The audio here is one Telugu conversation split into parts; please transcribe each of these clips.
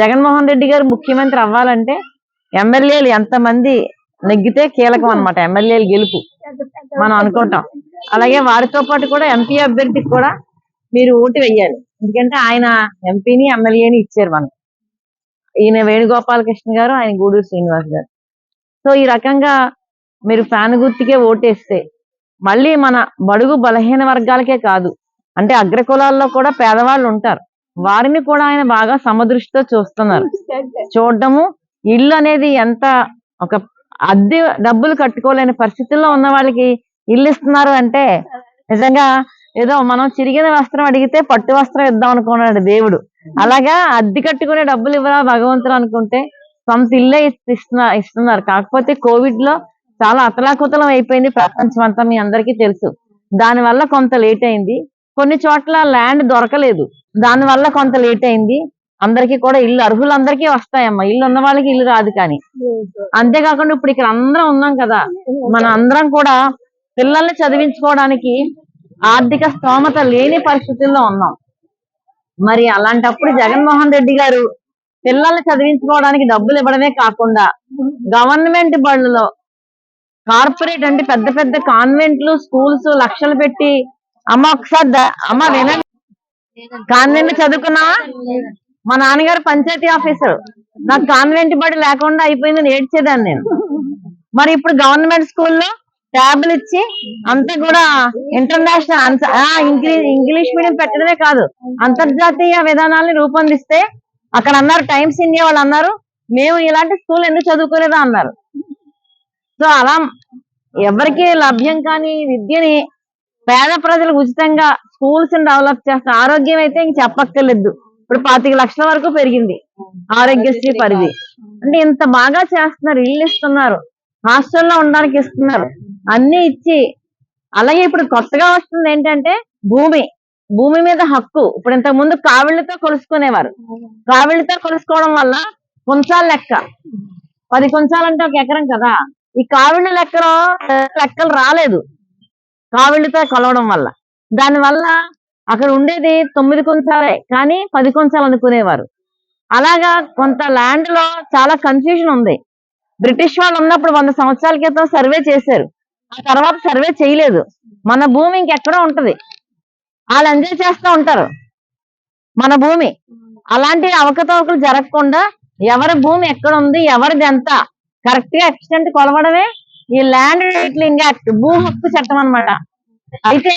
జగన్మోహన్ రెడ్డి గారు ముఖ్యమంత్రి అవ్వాలంటే ఎమ్మెల్యేలు ఎంతమంది నెగ్గితే కీలకం అన్నమాట ఎమ్మెల్యేలు గెలుపు మనం అనుకుంటాం. అలాగే వారితో పాటు కూడా ఎంపీ అభ్యర్థికి కూడా మీరు ఓటు వెయ్యాలి ఎందుకంటే ఆయన ఎంపీని ఎమ్మెల్యేని ఇచ్చారు మనం ఈయన వేణుగోపాలకృష్ణ గారు ఆయన గూడూరు శ్రీనివాస్ గారు. సో ఈ రకంగా మీరు ఫ్యాన్ గుర్తుకే ఓటేస్తే మళ్ళీ మన బడుగు బలహీన వర్గాలకే కాదు అంటే అగ్రకులాల్లో కూడా పేదవాళ్ళు ఉంటారు. వారిని కూడా ఆయన బాగా సమదృష్టితో చూస్తున్నారు. చూడడము ఇల్లు అనేది ఎంత ఒక అద్దె డబ్బులు కట్టుకోలేని పరిస్థితుల్లో ఉన్న వాళ్ళకి ఇల్లు ఇస్తున్నారు అంటే నిజంగా ఏదో మనం చిరిగిన వస్త్రం అడిగితే పట్టు వస్త్రం ఇద్దాం అనుకున్నాడు దేవుడు. అలాగా అద్దె కట్టుకునే డబ్బులు ఇవ్వరా భగవంతుడు అనుకుంటే సొంత ఇల్లే ఇస్తున్నా ఇస్తున్నారు. కాకపోతే కోవిడ్లో చాలా అతలాకుతలం అయిపోయింది ప్రపంచం అంతా మీ అందరికీ తెలుసు. దాని వల్ల కొంత లేట్ అయింది. కొన్ని చోట్ల ల్యాండ్ దొరకలేదు. దాని వల్ల కొంత లేట్ అయింది. అందరికీ కూడా ఇల్లు అర్హులందరికీ వస్తాయమ్మా. ఇల్లు ఉన్న వాళ్ళకి ఇల్లు రాదు కానీ. అంతేకాకుండా ఇప్పుడు ఇక్కడ అందరం ఉన్నాం కదా. మన అందరం కూడా పిల్లల్ని చదివించుకోవడానికి ఆర్థిక స్తోమత లేని పరిస్థితుల్లో ఉన్నాం. మరి అలాంటప్పుడు జగన్మోహన్ రెడ్డి గారు పిల్లల్ని చదివించుకోవడానికి డబ్బులు ఇవ్వడమే కాకుండా గవర్నమెంట్ బళ్ళలో కార్పొరేట్ అంటే పెద్ద పెద్ద కాన్వెంట్లు స్కూల్స్ లక్షలు పెట్టి అమ్మ ఒకసారి అమ్మ వినండి. కాన్వెంట్ చదువుకున్నావా మా నాన్నగారు పంచాయతీ ఆఫీసర్. నాకు కాన్వెంట్ బడి లేకుండా అయిపోయిందని ఏడ్చేదాన్ని నేను. మరి ఇప్పుడు గవర్నమెంట్ స్కూల్లో ట్యాబ్లు ఇచ్చి అంతా కూడా ఇంటర్నేషనల్ ఇంగ్లీష్ ఇంగ్లీష్ మీడియం పెట్టడమే కాదు అంతర్జాతీయ విధానాల్ని రూపొందిస్తే అక్కడ అన్నారు టైమ్స్ ఇండియా వాళ్ళు అన్నారు మేము ఇలాంటి స్కూల్ ఎందుకు చదువుకోలేదా? అన్నారు. సో అలా ఎవరికి లభ్యం కాని విద్యని పేద ప్రజలకు ఉచితంగా స్కూల్స్ డెవలప్ చేస్తారు ఆరోగ్యం అయితే ఇంక చెప్పక్కర్లేదు. ఇప్పుడు పాతిక లక్షల వరకు పెరిగింది. ఆరోగ్యశ్రీ పరిధి. అంటే ఇంత బాగా చేస్తున్నారు ఇల్లు ఇస్తున్నారు హాస్టల్లో ఉండడానికి ఇస్తున్నారు. అన్ని ఇచ్చి అలాగే ఇప్పుడు కొత్తగా వస్తుంది ఏంటంటే భూమి. భూమి మీద హక్కు. ఇప్పుడు ఇంతకు ముందు కావిళ్ళతో కొలుసుకునేవారు. కావిళ్ళతో కొలుసుకోవడం వల్ల కొంచాల లెక్క. పది కొంచాలంటే ఒక ఎకరం కదా. ఈ కావిళ్ళ లెక్కలో లెక్కలు రాలేదు. కావిళ్ళతో కొలవడం వల్ల. దాని వల్ల అక్కడ ఉండేది తొమ్మిది కొంచాలే కానీ పది కొంచాలు అనుకునేవారు. అలాగా కొంత ల్యాండ్లో చాలా కన్ఫ్యూజన్ ఉంది. బ్రిటిష్ వాళ్ళు ఉన్నప్పుడు వంద సంవత్సరాల క్రితం సర్వే చేశారు. ఆ తర్వాత సర్వే చేయలేదు. మన భూమి ఇంకెక్కడో ఉంటది. వాళ్ళు ఎంజాయ్ చేస్తూ ఉంటారు. మన భూమి. అలాంటి అవకతవకలు జరగకుండా ఎవరి భూమి ఎక్కడ ఉంది ఎవరిది ఎంత కరెక్ట్గా ఎక్స్టెంట్ కొలవడమే ఈ ల్యాండ్ రైట్లింగ్ యాక్ట్ భూ హక్కు చట్టం అన్నమాట. అయితే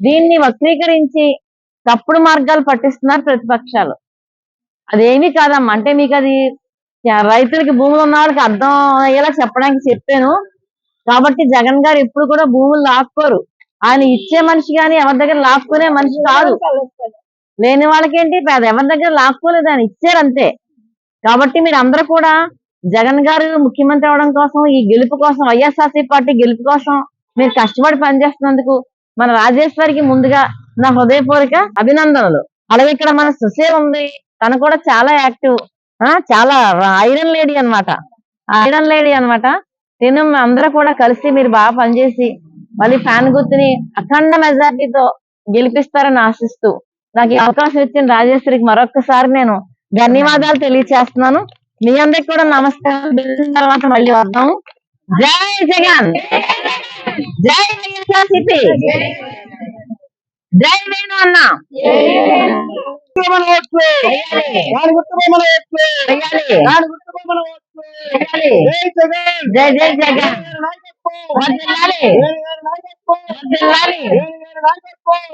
దీన్ని వక్రీకరించి తప్పుడు మార్గాలు పట్టిస్తున్నారు ప్రతిపక్షాలు. అదేమీ కాదమ్మా. అంటే మీకు అది రైతులకి భూములు ఉన్న వాళ్ళకి అర్థం అయ్యేలా చెప్పడానికి చెప్పాను. కాబట్టి జగన్ గారు ఎప్పుడు కూడా భూములు లాక్కోరు. ఆయన ఇచ్చే మనిషి కానీ ఎవరి దగ్గర లాక్కునే మనిషి కాదు. లేని వాళ్ళకేంటి? పేద ఎవరి దగ్గర లాక్కోలేదు. ఆయన ఇచ్చారు అంతే. కాబట్టి మీరు అందరూ కూడా జగన్ గారు ముఖ్యమంత్రి అవడం కోసం ఈ గెలుపు కోసం వైఎస్ఆర్సీ పార్టీ గెలుపు కోసం మీరు కష్టపడి పనిచేస్తున్నందుకు మన రాజేశ్వరికి ముందుగా నా హృదయపూర్వక అభినందనలు. అలాగే ఇక్కడ మన సుశీల్ ఉంది. తను కూడా చాలా యాక్టివ్. ఆ చాలా ఐరన్ లేడీ అన్నమాట. ఐరన్ లేడీ అన్నమాట. తిను అందరూ కూడా కలిసి మీరు బాగా పనిచేసి మళ్ళీ ఫ్యాన్ గుర్తుని అఖండ మెజార్టీతో గెలిపిస్తారని ఆశిస్తూ నాకు ఈ అవకాశం ఇచ్చిన రాజేశ్వరికి మరొకసారి నేను ధన్యవాదాలు తెలియచేస్తున్నాను. మీ అందరికి కూడా నమస్కారం తర్వాత మళ్ళీ వద్దాము. జై జగన్! జై వైఎస్ఆర్సీపీ జై వేణు అన్న. జై జగన్ జై జై జగన్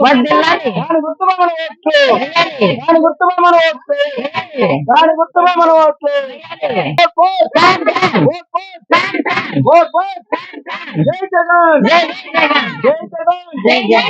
వర్ధిల్లాలి. దాని గుర్తుపై మన ఓట్లు వెయ్యాలి. దాని గుర్తుపై మన ఓట్లు వెయ్యాలి. దాని గుర్తుపై మన ఓట్లు వెయ్యాలి. Vote. Fan fan. Vote. Fan fan. Vote vote. జై జగన్ జై జగన్ జై జగన్ జై జై